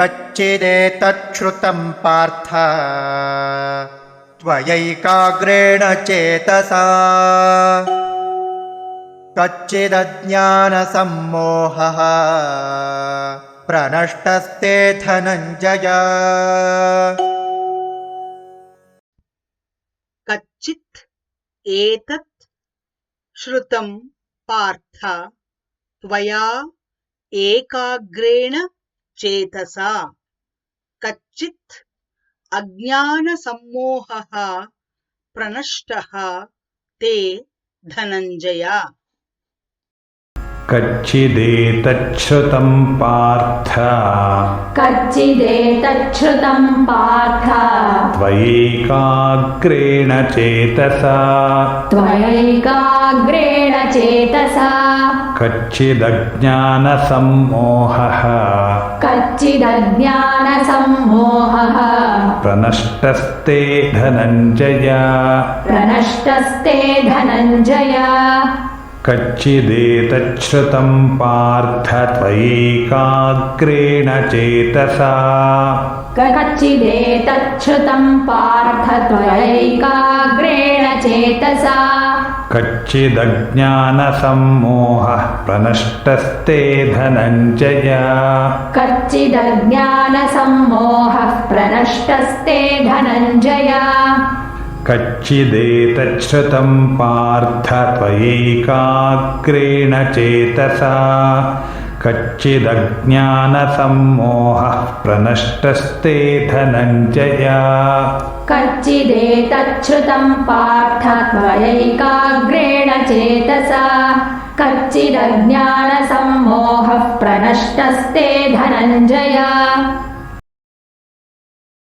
कच्चिदेतच्छ्रुतम् पार्थ। त्वयैकाग्रेण चेतसा। कच्चिदज्ञानसम्मोहः। प्रनष्टस्ते धनञ्जय। कच्चित् एतत् श्रुतम् पार्थ। त्वया एकाग्रेण चेतसा कच्चित् अज्ञानसम्मोहः प्रनष्टः ते धनञ्जय कच्चिदेतच्छ्रुतम् पार्थ कच्चिदेतच्छ्रुतम् पार्थ त्वयैकाग्रेण चेतसा त्वयैकाग्रेण चेतसा कच्चिदज्ञानसम्मोहः। कच्चिदज्ञानसम्मोहः। प्रनष्टस्ते धनञ्जय। प्रनष्टस्ते धनञ्जय। पार्थ त्वयैकाग्रेण चेतसा। कच्चिदेतच्छ्रुतम् पार्थ त्वयैकाग्रेण चेतसा। कच्चिदज्ञानसम्मोहः प्रनष्टस्ते धनञ्जय। कच्चिदज्ञानसम्मोहः प्रनष्टस्ते धनञ्जय। कच्चिदेतच्छ्रुतम् पार्थ त्वयैकाग्रेण चेतसा कच्चिदज्ञानसम्मोहः प्रनष्टस्ते धनञ्जय। कच्चिदेतच्छ्रुतम् पार्थ त्वयैकाग्रेण चेतसा। कच्चिदज्ञानसम्मोहः प्रनष्टस्ते धनञ्जय